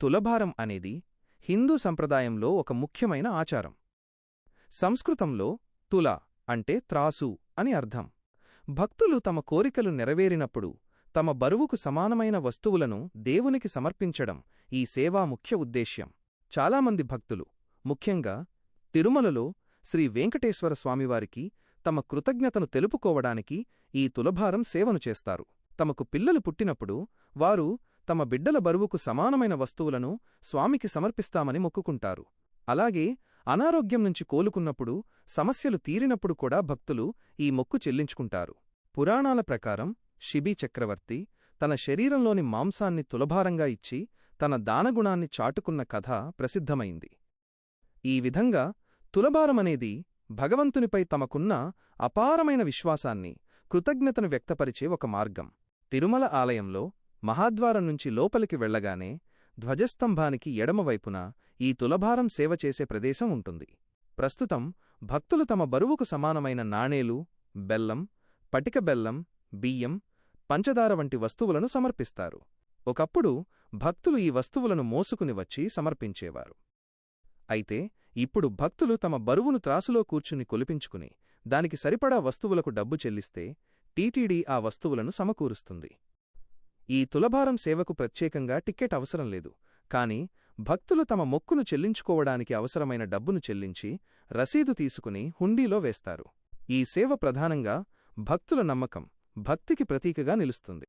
తులభారం అనేది హిందూ సంప్రదాయంలో ఒక ముఖ్యమైన ఆచారం. సంస్కృతంలో తుల అంటే త్రాసు అని అర్థం. భక్తులు తమ కోరికలు నెరవేరినప్పుడు తమ బరువుకు సమానమైన వస్తువులను దేవునికి సమర్పించడం ఈ సేవా ముఖ్య ఉద్దేశ్యం. చాలామంది భక్తులు ముఖ్యంగా తిరుమలలో శ్రీ వెంకటేశ్వర స్వామివారికి తమ కృతజ్ఞతను తెలుపుకోవడానికి ఈ తులభారం సేవను చేస్తారు. తమకు పిల్లలు పుట్టినప్పుడు వారు తమ బిడ్డల బరువుకు సమానమైన వస్తువులను స్వామికి సమర్పిస్తామని మొక్కుకుంటారు. అలాగే అనారోగ్యం నుంచి కోలుకున్నప్పుడు సమస్యలు తీరినప్పుడు కూడా భక్తులు ఈ మొక్కు చెల్లించుకుంటారు. పురాణాల ప్రకారం షిబీ చక్రవర్తి తన శరీరంలోని మాంసాన్ని తులభారంగా ఇచ్చి తన దానగుణాన్ని చాటుకున్న కథ ప్రసిద్ధమైంది. ఈ విధంగా తులభారమనేది భగవంతునిపై తమకున్న అపారమైన విశ్వాసాన్ని కృతజ్ఞతను వ్యక్తపరిచే ఒక మార్గం. తిరుమల ఆలయంలో మహాద్వారం నుంచి లోపలికి వెళ్ళగానే ధ్వజస్తంభానికి ఎడమవైపున ఈ తులభారం సేవ చేసే ప్రదేశం ఉంటుంది. ప్రస్తుతం భక్తులు తమ బరువుకు సమానమైన నాణేలు బెల్లం పటిక బెల్లం బియ్యం పంచదార వంటి వస్తువులను సమర్పిస్తారు. ఒకప్పుడు భక్తులు ఈ వస్తువులను మోసుకుని వచ్చి సమర్పించేవారు. అయితే ఇప్పుడు భక్తులు తమ బరువును త్రాసులో కూర్చుని కొలిపించుకుని దానికి సరిపడా వస్తువులకు డబ్బు చెల్లిస్తే టీటీడీ ఆ వస్తువులను సమకూరుస్తుంది. ఈ తులభారం సేవకు ప్రత్యేకంగా టిక్కెట్ అవసరం లేదు. కాని భక్తులు తమ మొక్కును చెల్లించుకోవడానికి అవసరమైన డబ్బును చెల్లించి రసీదు తీసుకుని హుండీలో వేస్తారు. ఈ సేవ ప్రధానంగా భక్తుల నమ్మకం భక్తికి ప్రతీకగా నిలుస్తుంది.